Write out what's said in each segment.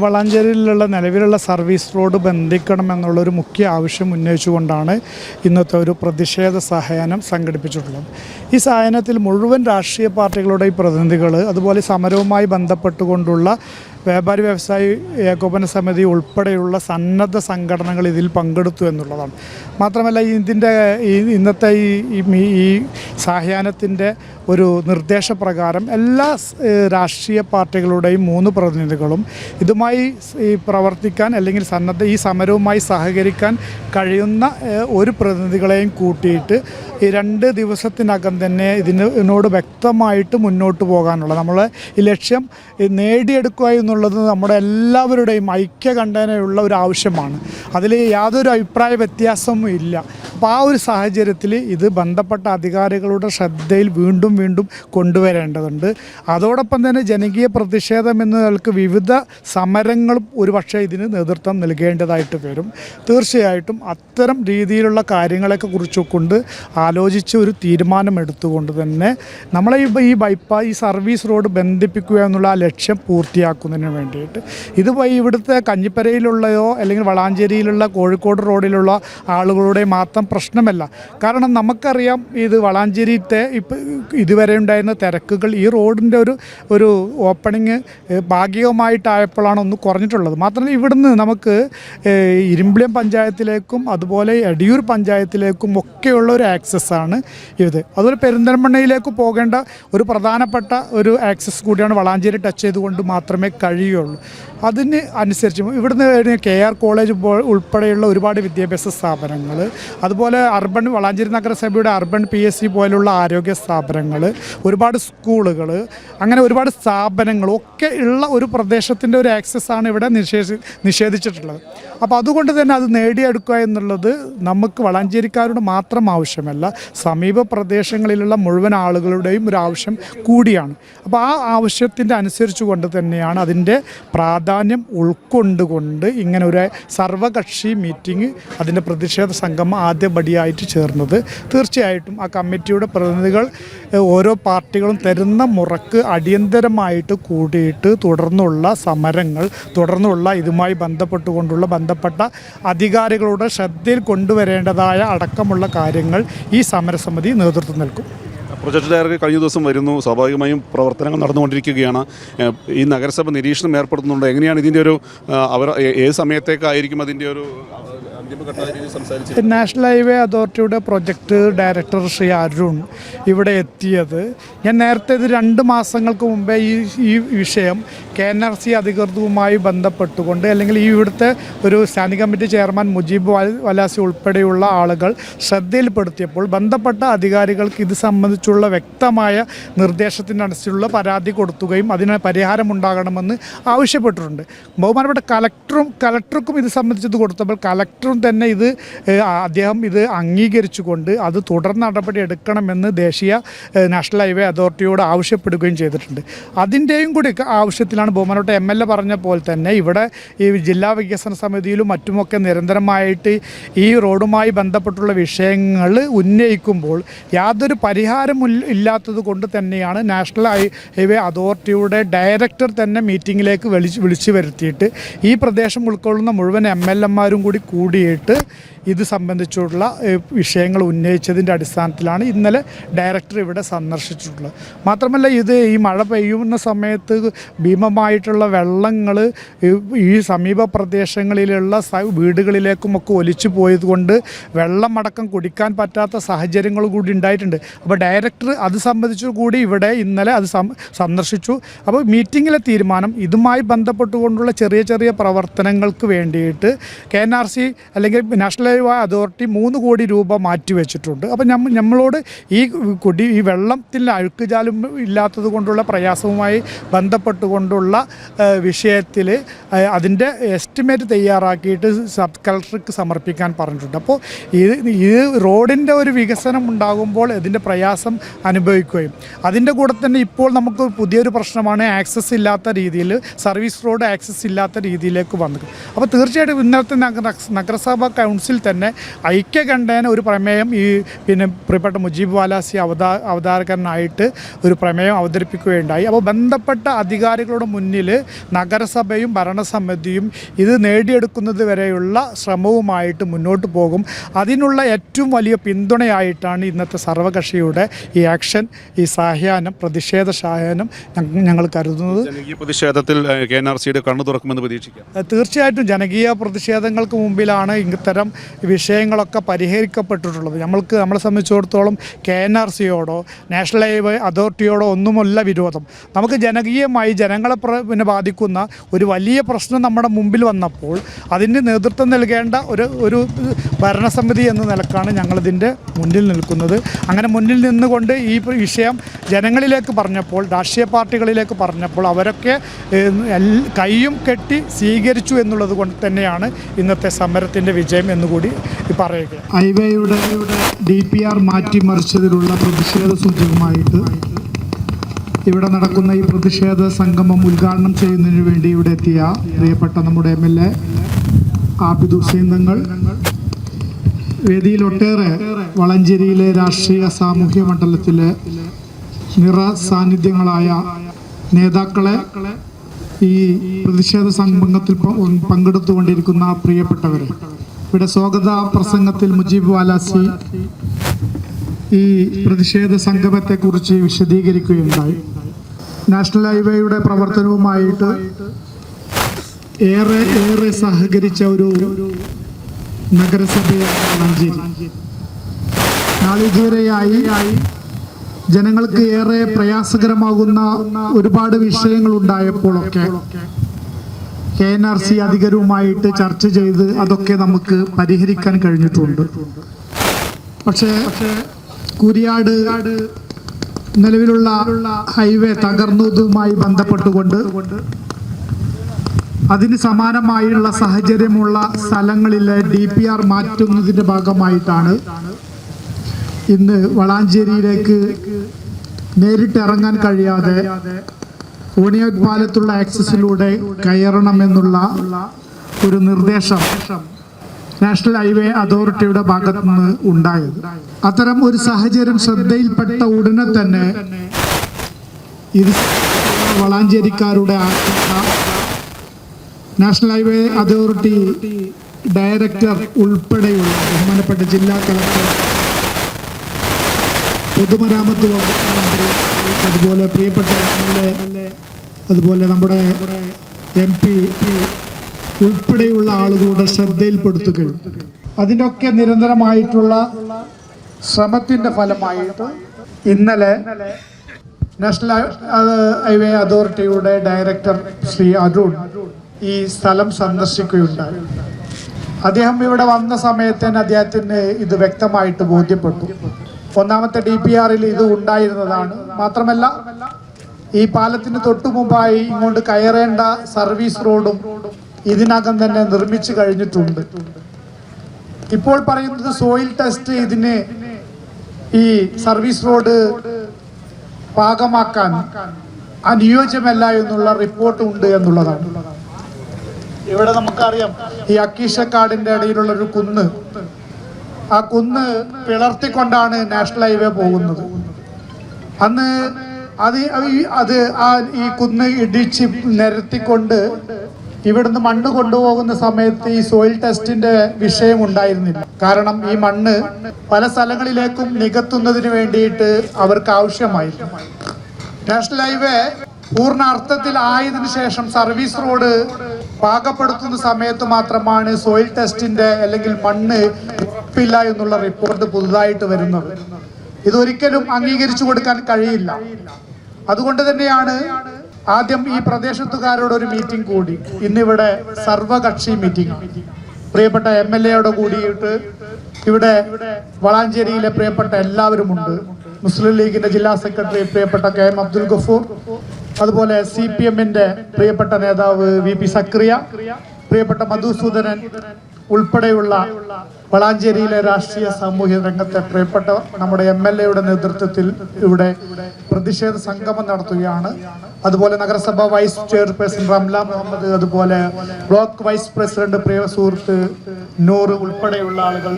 വളാഞ്ചേരിയിലുള്ള നിലവിലുള്ള service road ബന്ധിക്കണം എന്നുള്ളൊരു മുഖ്യ ആവശ്യം ഉന്നയിച്ചുകൊണ്ടാണ് ഇന്നത്തെ ഒരു പ്രതിഷേധ സഹായനം സംഘടിപ്പിച്ചിട്ടുള്ളത്. ഈ സഹായനത്തിൽ മുഴുവൻ രാഷ്ട്രീയ പാർട്ടികളുടെ പ്രതിനിധികൾ അതുപോലെ സമരവുമായി ബന്ധപ്പെട്ടുകൊണ്ടുള്ള വ്യാപാരി വ്യവസായി ഏകോപന സമിതി ഉൾപ്പെടെയുള്ള സന്നദ്ധ സംഘടനകൾ ഇതിൽ പങ്കെടുത്തു എന്നുള്ളതാണ്. മാത്രമല്ല ഇതിന്റെ ഈ ഇന്നത്തെ ഈ ഈ മീ- ഒരു നിർദ്ദേശപ്രകാരം എല്ലാ രാഷ്ട്രീയ പാർട്ടികളുടെയും മൂന്ന് പ്രതിനിധികളും ഇതുമായി ഈ പ്രവർത്തിക്കാൻ അല്ലെങ്കിൽ സന്നദ്ധ ഈ സമരവുമായി സഹകരിക്കാൻ കഴിയുന്ന ഒരു പ്രതിനിധികളെയും കൂട്ടിയിട്ട് ഈ രണ്ട് ദിവസത്തിനകം തന്നെ ഇതിന് ഇതിനോട് വ്യക്തമായിട്ട് മുന്നോട്ട് പോകാനുള്ള നമ്മൾ ഈ ലക്ഷ്യം നേടിയെടുക്കുക എന്നുള്ളത് നമ്മുടെ എല്ലാവരുടെയും ഐക്യകണ്ഠനയുള്ള ഒരു ആവശ്യമാണ്. അതിൽ യാതൊരു അഭിപ്രായ വ്യത്യാസവും ഇല്ല. അപ്പോൾ ആ ഒരു സാഹചര്യത്തിൽ ഇത് ബന്ധപ്പെട്ട അധികാരികളുടെ ശ്രദ്ധയിൽ വീണ്ടും വീണ്ടും കൊണ്ടുവരേണ്ടതുണ്ട്. അതോടൊപ്പം തന്നെ ജനകീയ പ്രതിഷേധം എന്ന വിവിധ സമരങ്ങളും ഒരുപക്ഷെ ഇതിന് നേതൃത്വം നൽകേണ്ടതായിട്ട് വരും. തീർച്ചയായിട്ടും അത്തരം രീതിയിലുള്ള കാര്യങ്ങളൊക്കെ കുറിച്ചുകൊണ്ട് ആലോചിച്ച് ഒരു തീരുമാനമെടുത്തുകൊണ്ട് തന്നെ നമ്മളെ ഈ ബൈപ്പാ ഈ സർവീസ് റോഡ് ബന്ധിപ്പിക്കുക എന്നുള്ള ആ ലക്ഷ്യം പൂർത്തിയാക്കുന്നതിന് വേണ്ടിയിട്ട്. ഇത് ഇവിടുത്തെ കഞ്ഞിപ്പരയിലുള്ളയോ അല്ലെങ്കിൽ വളാഞ്ചേരിയിലുള്ള കോഴിക്കോട് റോഡിലുള്ള ആളുകളുടെ മാത്രം പ്രശ്നമല്ല. കാരണം നമുക്കറിയാം ഇത് വളാഞ്ചേരിത്തെ ഇപ്പം ഇതുവരെ ഉണ്ടായിരുന്ന തിരക്കുകൾ ഈ റോഡിന്റെ ഒരു ഒരു ഓപ്പണിങ് ഭാഗികമായിട്ടായപ്പോഴാണ് ഒന്ന് കുറഞ്ഞിട്ടുള്ളത്. മാത്രമല്ല ഇവിടുന്ന് നമുക്ക് ഇരുമ്പിളിയം പഞ്ചായത്തിലേക്കും അതുപോലെ എടിയൂർ പഞ്ചായത്തിലേക്കും ഒക്കെയുള്ള ഒരു ആക്സസ് ആണ് ഇത്. അതുപോലെ പെരിന്തൽമണ്ണയിലേക്ക് പോകേണ്ട ഒരു പ്രധാനപ്പെട്ട ഒരു ആക്സസ് കൂടിയാണ് വളാഞ്ചേരി ടച്ച് ചെയ്തുകൊണ്ട് മാത്രമേ കഴിയുള്ളൂ. അതിന് അനുസരിച്ച് ഇവിടുന്ന് കെ ആർ കോളേജ് ഉൾപ്പെടെയുള്ള ഒരുപാട് വിദ്യാഭ്യാസ സ്ഥാപനങ്ങൾ അതുപോലെ അർബൻ വളാഞ്ചേരി നഗരസഭയുടെ അർബൻ പി എസ് സി പോലുള്ള ആരോഗ്യ സ്ഥാപനങ്ങൾ ഒരുപാട് സ്കൂളുകൾ അങ്ങനെ ഒരുപാട് സ്ഥാപനങ്ങൾ ഒക്കെ ഉള്ള ഒരു പ്രദേശത്തിന്റെ ഒരു ആക്സസ് ആണ് ഇവിടെ നിഷേധി നിഷേധിച്ചിട്ടുള്ളത്. അപ്പോൾ അതുകൊണ്ട് തന്നെ അത് നേടിയെടുക്കുക എന്നുള്ളത് നമുക്ക് വളാഞ്ചേരിക്കാരുടെ മാത്രം ആവശ്യമല്ല സമീപ പ്രദേശങ്ങളിലുള്ള മുഴുവൻ ആളുകളുടെയും ഒരു ആവശ്യം കൂടിയാണ്. അപ്പോൾ ആ ആവശ്യത്തിന്റെ അനുസരിച്ച് കൊണ്ട് തന്നെയാണ് അതിന്റെ പ്രാധാന്യം ഉൾക്കൊണ്ടുകൊണ്ട് ഇങ്ങനെ ഒരു സർവകക്ഷി മീറ്റിംഗ് അതിന്റെ പ്രതിഷേധ സംഗമം ആദ്യപടിയായിട്ട് ചേർന്നത്. തീർച്ചയായിട്ടും ആ കമ്മിറ്റിയുടെ പ്രതിനിധികൾ ഓരോ പാർട്ടികളും തരുന്ന മുറക്ക് അടിയന്തരമായിട്ട് കൂടിയിട്ട് തുടർന്നുള്ള സമരങ്ങൾ തുടർന്നുള്ള ഇതുമായി ബന്ധപ്പെട്ടുകൊണ്ടുള്ള ബന്ധപ്പെട്ട അധികാരികളുടെ ശ്രദ്ധയിൽ കൊണ്ടുവരേണ്ടതായ അടക്കമുള്ള കാര്യങ്ങൾ ഈ സമരസമിതി നേതൃത്വം നൽകും. പ്രൊജക്ട് ഡയറക്ടർ കഴിഞ്ഞ ദിവസം വരുന്നു. സ്വാഭാവികമായും പ്രവർത്തനങ്ങൾ നടന്നുകൊണ്ടിരിക്കുകയാണ്. ഈ നഗരസഭ നിരീക്ഷണം ഏർപ്പെടുത്തുന്നുണ്ട്. എങ്ങനെയാണ് ഇതിന്റെ ഒരു അവർ ഏത് സമയത്തേക്കായിരിക്കും അതിന്റെ ഒരു നാഷണൽ ഹൈവേ അതോറിറ്റിയുടെ പ്രൊജക്ട് ഡയറക്ടർ ശ്രീ അരുൺ ഇവിടെ എത്തിയത്. ഞാൻ നേരത്തെ ഇത് രണ്ട് മാസങ്ങൾക്ക് മുമ്പേ ഈ ഈ വിഷയം കെ എൻ ആർ സി അധികൃതവുമായി ബന്ധപ്പെട്ടുകൊണ്ട് അല്ലെങ്കിൽ ഈ ഇവിടുത്തെ ഒരു സ്റ്റാൻഡിംഗ് കമ്മിറ്റി ചെയർമാൻ മുജീബ് വലാസി ഉൾപ്പെടെയുള്ള ആളുകൾ ശ്രദ്ധയിൽപ്പെടുത്തിയപ്പോൾ ബന്ധപ്പെട്ട അധികാരികൾക്ക് ഇത് സംബന്ധിച്ചുള്ള വ്യക്തമായ നിർദ്ദേശത്തിനനുസരിച്ചുള്ള പരാതി കൊടുക്കുകയും അതിന് പരിഹാരമുണ്ടാകണമെന്ന് ആവശ്യപ്പെട്ടിട്ടുണ്ട്. ബഹുമാനപ്പെട്ട കലക്ടറും കലക്ടർക്കും ഇത് സംബന്ധിച്ചത് കൊടുത്തപ്പോൾ കലക്ടറും തന്നെ ഇത് അദ്ദേഹം ഇത് അംഗീകരിച്ചുകൊണ്ട് അത് തുടർ നടപടി എടുക്കണമെന്ന് ദേശീയ നാഷണൽ ഹൈവേ അതോറിറ്റിയോട് ആവശ്യപ്പെടുകയും ചെയ്തിട്ടുണ്ട്. അതിന്റെയും കൂടി ആവശ്യത്തിലാണ് ബോമനോട്ട് എം എൽ എ പറഞ്ഞ പോലെ തന്നെ ഇവിടെ ഈ ജില്ലാ വികസന സമിതിയിലും മറ്റുമൊക്കെ നിരന്തരമായിട്ട് ഈ റോഡുമായി ബന്ധപ്പെട്ടുള്ള വിഷയങ്ങൾ ഉന്നയിക്കുമ്പോൾ യാതൊരു പരിഹാരം ഇല്ലാത്തത് കൊണ്ട് തന്നെയാണ് നാഷണൽ ഹൈവേ അതോറിറ്റിയുടെ ഡയറക്ടർ തന്നെ മീറ്റിംഗിലേക്ക് വിളിച്ച് വിളിച്ചു വരുത്തിയിട്ട് ഈ പ്രദേശം ഉൾക്കൊള്ളുന്ന മുഴുവൻ എം എൽ എമാരും കൂടി കൂടിയിട്ട് ഇത് സംബന്ധിച്ചുള്ള വിഷയങ്ങൾ ഉന്നയിച്ചതിന്റെ അടിസ്ഥാനത്തിലാണ് ഇന്നലെ ഡയറക്ടർ ഇവിടെ സന്ദർശിച്ചിട്ടുള്ളത്. മാത്രമല്ല ഇത് ഈ മഴ പെയ്യുന്ന സമയത്ത് ഭീമമായിട്ടുള്ള വെള്ളങ്ങൾ ഈ സമീപ പ്രദേശങ്ങളിലുള്ള വീടുകളിലേക്കുമൊക്കെ ഒലിച്ചു പോയതുകൊണ്ട് വെള്ളമടക്കം കുടിക്കാൻ പറ്റാത്ത സാഹചര്യങ്ങൾ കൂടി ഉണ്ടായിട്ടുണ്ട്. അപ്പോൾ ഡയറക്ടർ അത് സംബന്ധിച്ചു കൂടി ഇവിടെ ഇന്നലെ അത് സന്ദർശിച്ചു. അപ്പോൾ മീറ്റിങ്ങിലെ തീരുമാനം ഇതുമായി ബന്ധപ്പെട്ടുകൊണ്ടുള്ള ചെറിയ ചെറിയ പ്രവർത്തനങ്ങൾക്ക് വേണ്ടിയിട്ട് കെ എൻ ആർ സി അല്ലെങ്കിൽ നാഷണൽ ഹൈവേ അതോറിറ്റി മൂന്ന് കോടി രൂപ മാറ്റിവെച്ചിട്ടുണ്ട് അപ്പം നമ്മ നമ്മളോട് ഈ കൊടി ഈ വെള്ളത്തിൽ അഴുക്കുചാലും ഇല്ലാത്തത് കൊണ്ടുള്ള പ്രയാസവുമായി ബന്ധപ്പെട്ടുകൊണ്ടുള്ള വിഷയത്തിൽ അതിന്റെ എസ്റ്റിമേറ്റ് തയ്യാറാക്കിയിട്ട് സബ് കളക്ടർക്ക് സമർപ്പിക്കാൻ പറഞ്ഞിട്ടുണ്ട്. അപ്പോൾ ഇത് ഈ റോഡിന്റെ ഒരു വികസനം ഉണ്ടാകുമ്പോൾ ഇതിന്റെ പ്രയാസം അനുഭവിക്കുകയും അതിന്റെ കൂടെ തന്നെ ഇപ്പോൾ നമുക്ക് പുതിയൊരു പ്രശ്നമാണ് ആക്സസ് ഇല്ലാത്ത രീതിയിൽ സർവീസ് റോഡ് ആക്സസ് ഇല്ലാത്ത രീതിയിലേക്ക് വന്നത്. അപ്പോൾ തീർച്ചയായിട്ടും ഇന്നത്തെ നഗര നഗരസഭാ കൗൺസിൽ തന്നെ ഐക്യകണ്ഠേന ഒരു പ്രമേയം ഈ പിന്നെ പ്രിയപ്പെട്ട മുജീബ് വാലാസി അവതാ അവതാരകനായിട്ട് ഒരു പ്രമേയം അവതരിപ്പിക്കുകയുണ്ടായി. അപ്പോൾ ബന്ധപ്പെട്ട അധികാരികളുടെ മുന്നിൽ നഗരസഭയും ഭരണസമിതിയും ഇത് നേടിയെടുക്കുന്നത് വരെയുള്ള ശ്രമവുമായിട്ട് മുന്നോട്ട് പോകും. അതിനുള്ള ഏറ്റവും വലിയ പിന്തുണയായിട്ടാണ് ഇന്നത്തെ സർവകക്ഷിയുടെ ഈ ആക്ഷൻ ഈ സഹായനം പ്രതിഷേധ സാഹ്യാനം ഞങ്ങൾ കരുതുന്നത്. പ്രതിഷേധത്തിൽ കെ എൻ ആർ സിയുടെ കണ്ണു തുറക്കുമെന്ന് പ്രതീക്ഷിക്കാം. തീർച്ചയായിട്ടും ജനകീയ പ്രതിഷേധങ്ങൾക്ക് മുമ്പിലാണ് ഇത്തരം വിഷയങ്ങളൊക്കെ പരിഹരിക്കപ്പെട്ടിട്ടുള്ളത്. നമ്മൾക്ക് നമ്മളെ സംബന്ധിച്ചിടത്തോളം കെ എൻ ആർ സിയോടോ നാഷണൽ ഹൈവേ അതോറിറ്റിയോടോ ഒന്നുമല്ല വിരോധം. നമുക്ക് ജനകീയമായി ജനങ്ങളെ പിന്നെ ബാധിക്കുന്ന ഒരു വലിയ പ്രശ്നം നമ്മുടെ മുമ്പിൽ വന്നപ്പോൾ അതിന് നേതൃത്വം നൽകേണ്ട ഒരു ഒരു ഭരണസമിതി എന്ന നിലക്കാണ് ഞങ്ങളിതിന്റെ മുന്നിൽ നിൽക്കുന്നത്. അങ്ങനെ മുന്നിൽ നിന്നുകൊണ്ട് ഈ വിഷയം ജനങ്ങളിലേക്ക് പറഞ്ഞപ്പോൾ രാഷ്ട്രീയ പാർട്ടികളിലേക്ക് പറഞ്ഞപ്പോൾ അവരൊക്കെ കൈയും കെട്ടി സ്വീകരിച്ചു എന്നുള്ളത് കൊണ്ട് തന്നെയാണ് ഇന്നത്തെ സമരത്തിന്റെ വിജയം എന്നുകൂടി പറയുക ഹൈവേയുടെ ഡി പി ആർ മാറ്റിമറിച്ചതിലുള്ള പ്രതിഷേധ സൂചകമായിട്ട് ഇവിടെ നടക്കുന്ന ഈ പ്രതിഷേധ സംഗമം ഉദ്ഘാടനം ചെയ്യുന്നതിന് വേണ്ടി ഇവിടെ എത്തിയ പ്രിയപ്പെട്ട നമ്മുടെ M L A Abid Hussain Thangal വേദിയിൽ ഒട്ടേറെ വളഞ്ചേരിയിലെ രാഷ്ട്രീയ സാമൂഹ്യ മണ്ഡലത്തിലെ നിറ സാന്നിധ്യങ്ങളായ നേതാക്കളെ ഈ പ്രതിഷേധ സംഗമത്തിൽ പങ്കെടുത്തുകൊണ്ടിരിക്കുന്ന പ്രിയപ്പെട്ടവരെ ഇവിടെ സ്വാഗത പ്രസംഗത്തിൽ മുജീബ് വാലാസി ഈ പ്രതിഷേധ സംഗമത്തെക്കുറിച്ച് വിശദീകരിക്കുകയുണ്ടായി. നാഷണൽ ഹൈവേയുടെ പ്രവർത്തനവുമായിട്ട് ഏറെ ഏറെ സഹകരിച്ച ഒരു നഗരസഭയാണ് മഞ്ചേരി. നാളിതുവരെയായി ജനങ്ങൾക്ക് ഏറെ പ്രയാസകരമാകുന്ന ഒരുപാട് വിഷയങ്ങൾ ഉണ്ടായപ്പോഴൊക്കെ കെ എൻ ആർ സി അധികരുമായിട്ട് ചർച്ച ചെയ്ത് അതൊക്കെ നമുക്ക് പരിഹരിക്കാൻ കഴിഞ്ഞിട്ടുണ്ട്. പക്ഷേ കുരിയാട് നിലവിലുള്ള ഹൈവേ തകർന്നതുമായി ബന്ധപ്പെട്ടുകൊണ്ട് അതിന് സമാനമായുള്ള സാഹചര്യമുള്ള സ്ഥലങ്ങളിലെ ഡി പി ആർ മാറ്റുന്നതിന്റെ ഭാഗമായിട്ടാണ് ഇന്ന് വളാഞ്ചേരിയിലേക്ക് നേരിട്ട് ഇറങ്ങാൻ കഴിയാതെ ഓണിയോത് പാലത്തുള്ള ആക്സസിലൂടെ കയറണമെന്നുള്ള ഒരു നിർദ്ദേശം നാഷണൽ ഹൈവേ അതോറിറ്റിയുടെ ഭാഗത്തു നിന്ന് ഉണ്ടായത്. അത്തരം ഒരു സാഹചര്യം ശ്രദ്ധയിൽപ്പെട്ട ഉടനെ തന്നെ ഇത് വളാഞ്ചേരിക്കാരുടെ ആശങ്ക നാഷണൽ ഹൈവേ അതോറിറ്റി ഡയറക്ടർ ഉൾപ്പെടെയുള്ള ബഹുമാനപ്പെട്ട ജില്ലാ കളക്ടർ പൊതുമരാമത്ത് മന്ത്രി അതുപോലെ പ്രിയപ്പെട്ട അതുപോലെ നമ്മുടെ എം പി ഉൾപ്പെടെയുള്ള ആളുകളുടെ ശ്രദ്ധയിൽപ്പെടുത്തുകയും അതിനൊക്കെ നിരന്തരമായിട്ടുള്ള ശ്രമത്തിന്റെ ഫലമായിട്ട് ഇന്നലെ നാഷണൽ ഹൈവേ അതോറിറ്റിയുടെ ഡയറക്ടർ ശ്രീ അരുൺ ഈ സ്ഥലം സന്ദർശിക്കുകയുണ്ടായി. അദ്ദേഹം ഇവിടെ വന്ന സമയത്ത് തന്നെ അദ്ദേഹത്തിന് ഇത് വ്യക്തമായിട്ട് ബോധ്യപ്പെട്ടു. ഒന്നാമത്തെ ഡി പി ആറിൽ ഇത് ഉണ്ടായിരുന്നതാണ്. മാത്രമല്ല ഈ പാലത്തിന് തൊട്ടു മുമ്പായി ഇങ്ങോട്ട് കയറേണ്ട സർവീസ് റോഡും ഇതിനകം തന്നെ നിർമ്മിച്ചു കഴിഞ്ഞിട്ടുണ്ട്. ഇപ്പോൾ പറയുന്നത് സോയിൽ ടെസ്റ്റ് ഇതിന് ഈ സർവീസ് റോഡ് പാകമാക്കാൻ അനുയോജ്യമല്ല എന്നുള്ള റിപ്പോർട്ട് ഉണ്ട് എന്നുള്ളതാണ്. ഇവിടെ നമുക്കറിയാം. ഈ അക്കീഷക്കാടിന്റെ ഇടയിലുള്ള ഒരു കുന്ന് ആ കുന്ന് പിളർത്തിക്കൊണ്ടാണ് നാഷണൽ ഹൈവേ പോകുന്നത്. അന്ന് അത് അത് ആ ഈ കുന്ന് ഇടിച്ച് നിരത്തിക്കൊണ്ട് ഇവിടുന്ന് മണ്ണ് കൊണ്ടുപോകുന്ന സമയത്ത് ഈ സോയിൽ ടെസ്റ്റിന്റെ വിഷയം ഉണ്ടായിരുന്നില്ല. കാരണം ഈ മണ്ണ് പല സ്ഥലങ്ങളിലേക്കും നികത്തുന്നതിന് വേണ്ടിയിട്ട് അവർക്ക് ആവശ്യമായിരുന്നു. നാഷണൽ ഹൈവേ പൂർണ അർത്ഥത്തിൽ ആയതിനു ശേഷം സർവീസ് റോഡ് പാകപ്പെടുത്തുന്ന സമയത്ത് മാത്രമാണ് സോയിൽ ടെസ്റ്റിന്റെ അല്ലെങ്കിൽ മണ്ണ് ഉറപ്പില്ല എന്നുള്ള റിപ്പോർട്ട് പുതുതായിട്ട് വരുന്നത്. ഇതൊരിക്കലും അംഗീകരിച്ചു കൊടുക്കാൻ കഴിയില്ല. അതുകൊണ്ട് തന്നെയാണ് ആദ്യം ഈ പ്രദേശത്തുകാരോട് ഒരു മീറ്റിംഗ് കൂടി. ഇന്നിവിടെ സർവകക്ഷി മീറ്റിംഗ് പ്രിയപ്പെട്ട എം എൽ എയോട് കൂടിയിട്ട് ഇവിടെ വളാഞ്ചേരിയിലെ പ്രിയപ്പെട്ട എല്ലാവരുമുണ്ട്. മുസ്ലിം ലീഗിന്റെ ജില്ലാ സെക്രട്ടറി പ്രിയപ്പെട്ട കെ എം അബ്ദുൽ ഗഫൂർ അതുപോലെ സി പി എമ്മിന്റെ പ്രിയപ്പെട്ട നേതാവ് വി പി സക്രിയ പ്രിയപ്പെട്ട മധുസൂദനൻ ഉൾപ്പെടെയുള്ള വളാഞ്ചേരിയിലെ രാഷ്ട്രീയ സാമൂഹ്യ രംഗത്തെ പ്രിയപ്പെട്ട നമ്മുടെ എം എൽ എയുടെ നേതൃത്വത്തിൽ ഇവിടെ പ്രതിഷേധ സംഗമം നടത്തുകയാണ്. അതുപോലെ നഗരസഭ വൈസ് ചെയർപേഴ്സൺ റംല മുഹമ്മദ് അതുപോലെ ബ്ലോക്ക് വൈസ് പ്രസിഡന്റ് പ്രിയ സുഹൃത്ത് നൂറ് ഉൾപ്പെടെയുള്ള ആളുകൾ.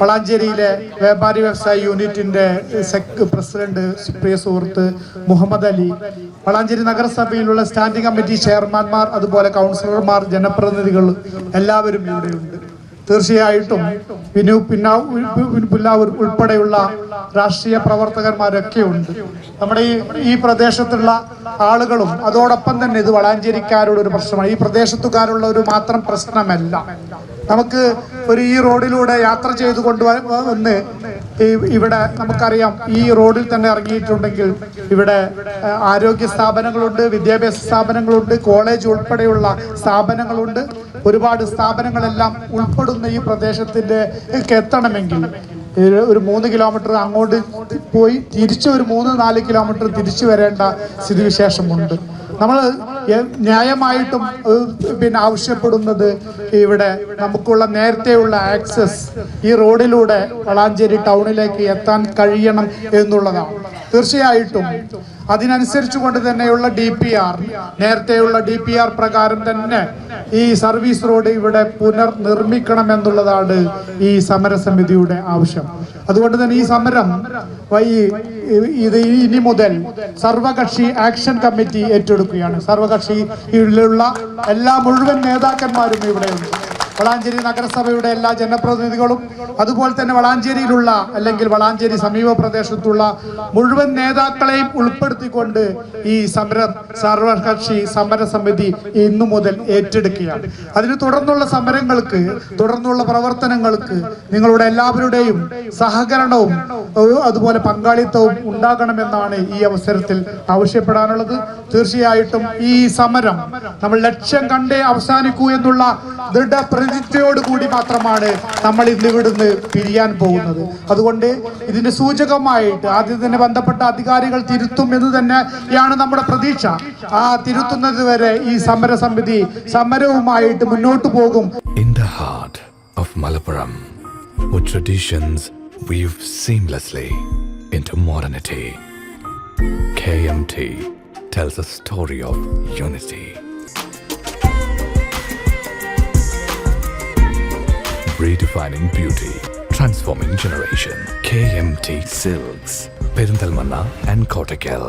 വളാഞ്ചേരിയിലെ വ്യാപാരി വ്യവസായ യൂണിറ്റിന്റെ സെക് പ്രസിഡന്റ് പ്രിയ സുഹൃത്ത് മുഹമ്മദ് അലി. വളാഞ്ചേരി നഗരസഭയിലുള്ള സ്റ്റാൻഡിംഗ് കമ്മിറ്റി ചെയർമാൻമാർ അതുപോലെ കൗൺസിലർമാർ ജനപ്രതിനിധികൾ എല്ലാവരും ഇവിടെയുണ്ട്. തീർച്ചയായിട്ടും പിന്നാ വിനു പുല്ലാവൂർ ഉൾപ്പെടെയുള്ള രാഷ്ട്രീയ പ്രവർത്തകന്മാരൊക്കെ ഉണ്ട്. നമ്മുടെ ഈ ഈ പ്രദേശത്തുള്ള ആളുകളും അതോടൊപ്പം തന്നെ ഇത് വളാഞ്ചേരിക്കാരുടെ ഒരു പ്രശ്നമാണ്. ഈ പ്രദേശത്തുകാരുള്ള ഒരു മാത്രം പ്രശ്നമല്ല. നമുക്ക് ഒരു ഈ റോഡിലൂടെ യാത്ര ചെയ്തു കൊണ്ടുവന്ന് ഇവിടെ നമുക്കറിയാം ഈ റോഡിൽ തന്നെ ഇറങ്ങിയിട്ടുണ്ടെങ്കിൽ ഇവിടെ ആരോഗ്യ സ്ഥാപനങ്ങളുണ്ട് വിദ്യാഭ്യാസ സ്ഥാപനങ്ങളുണ്ട് കോളേജ് ഉൾപ്പെടെയുള്ള സ്ഥാപനങ്ങളുണ്ട്. ഒരുപാട് സ്ഥാപനങ്ങളെല്ലാം ഉൾപ്പെടുന്ന ഈ പ്രദേശത്തിന്റെ എത്തണമെങ്കിൽ ഒരു മൂന്ന് കിലോമീറ്റർ അങ്ങോട്ട് പോയി തിരിച്ച് ഒരു മൂന്ന് നാല് കിലോമീറ്റർ തിരിച്ചു വരേണ്ട സ്ഥിതിവിശേഷമുണ്ട്. നമ്മൾ ന്യായമായിട്ടും പിന്നെ ആവശ്യപ്പെടുന്നത് ഇവിടെ നമുക്കുള്ള നേരത്തെയുള്ള ആക്സസ് ഈ റോഡിലൂടെ വളാഞ്ചേരി ടൗണിലേക്ക് എത്താൻ കഴിയണം എന്നുള്ളതാണ്. തീർച്ചയായിട്ടും അതിനനുസരിച്ച് കൊണ്ട് തന്നെയുള്ള ഡി പി ആർ നേരത്തെയുള്ള ഡി പി ആർ പ്രകാരം തന്നെ ഈ സർവീസ് റോഡ് ഇവിടെ പുനർനിർമ്മിക്കണം എന്നുള്ളതാണ് ഈ സമരസമിതിയുടെ ആവശ്യം. അതുകൊണ്ട് തന്നെ ഈ സമരം ഇത് ഇനി മുതൽ സർവകക്ഷി ആക്ഷൻ കമ്മിറ്റി ഏറ്റെടുക്കുകയാണ്. സർവകക്ഷിയിലുള്ള എല്ലാ മുഴുവൻ നേതാക്കന്മാരും ഇവിടെയുണ്ട്. വളാഞ്ചേരി നഗരസഭയുടെ എല്ലാ ജനപ്രതിനിധികളും അതുപോലെ തന്നെ വളാഞ്ചേരിയിലുള്ള അല്ലെങ്കിൽ വളാഞ്ചേരി സമീപ പ്രദേശത്തുള്ള മുഴുവൻ നേതാക്കളെയും ഉൾപ്പെടുത്തിക്കൊണ്ട് ഈ സമരം സർവകക്ഷി സമരസമിതി ഇന്നു മുതൽ ഏറ്റെടുക്കുകയാണ്. അതിന് തുടർന്നുള്ള സമരങ്ങൾക്ക് തുടർന്നുള്ള പ്രവർത്തനങ്ങൾക്ക് നിങ്ങളുടെ എല്ലാവരുടെയും സഹകരണവും അതുപോലെ പങ്കാളിത്തവും ഉണ്ടാകണമെന്നാണ് ഈ അവസരത്തിൽ ആവശ്യപ്പെടാനുള്ളത്. തീർച്ചയായിട്ടും ഈ സമരം നമ്മൾ ലക്ഷ്യം കണ്ടേ അവസാനിക്കൂ എന്നുള്ള ദൃഢപ്രതിജ്ഞയോട് കൂടി മാത്രമാണ് നമ്മൾ ഇന്ന് ഇവിടുന്ന് പിരിയാൻ പോകുന്നത്. അതുകൊണ്ട് ഇതിന്റെ സൂചകമായിട്ട് ആദ്യം തന്നെ ബന്ധപ്പെട്ട അധികാരികൾ തിരുത്തും എന്ന് തന്നെയാണ് നമ്മുടെ പ്രതീക്ഷ. ആ തിരുത്തുന്നത് വരെ ഈ സമരസമിതി സമരവുമായിട്ട് മുന്നോട്ട് പോകും. In the heart of Malappuram, with traditions weave seamlessly into modernity, KMT tells a story of unity. Redefining beauty, transforming generation. KMT Silks, Perindalmanna and Kottakkal.